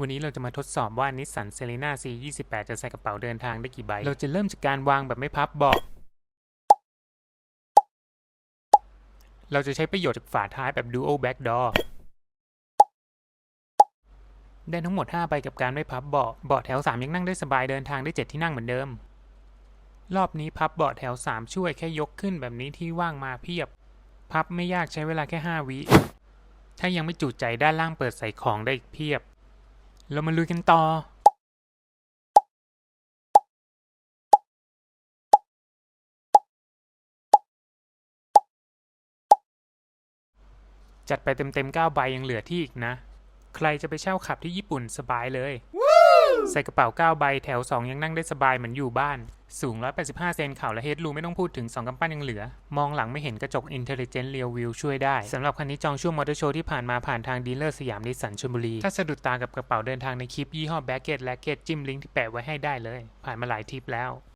วันนี้เราจะมาทดสอบว่านิสสันเซเลน่า C28 จะใส่กระเป๋าเดินทางได้กี่ใบ เราจะเริ่มจากการวางแบบไม่พับเบาะเราจะใช้ประโยชน์จากฝาท้ายแบบ Dual Back Door ได้ทั้งหมด 5 ใบกับการไม่พับเบาะเบาะแถว 3 ยังนั่งได้สบายเดินทางได้ 7 ที่นั่งเหมือนเดิม รอบนี้พับเบาะแถว 3 ช่วยแค่ยกขึ้นแบบนี้ที่ว่างมาเพียบ พับไม่ยากใช้เวลาแค่ 5 วิ ถ้ายังไม่จุใจด้านล่างเปิดใส่ของได้อีกเพียบ เรามาลุยกันต่อ จัดไปเต็มๆ9ใบยังเหลือที่อีกนะ ใครจะไปเช่าขับที่ญี่ปุ่นสบายเลย ใส่กระเป๋า9ใบแถว 2 ยังนั่งได้สบายเหมือนอยู่บ้าน สูง 185 เซนเข่าและเฮดรูไม่ต้องพูดถึง 2กำปั้นยังเหลือ มองหลังไม่เห็นกระจก Intelligent Rear View ช่วยได้ สำหรับคันนี้จองช่วงมอเตอร์โชว์ที่ผ่านมาผ่านทางดีลเลอร์สยามนิสสันชลบุรี ถ้าสะดุดตากับกระเป๋าเดินทางในคลิปยี่ห้อแบ็กเก็ตและเกตจิ้มลิงก์ที่แปะไว้ให้ได้เลย ผ่านมาหลายทริปแล้ว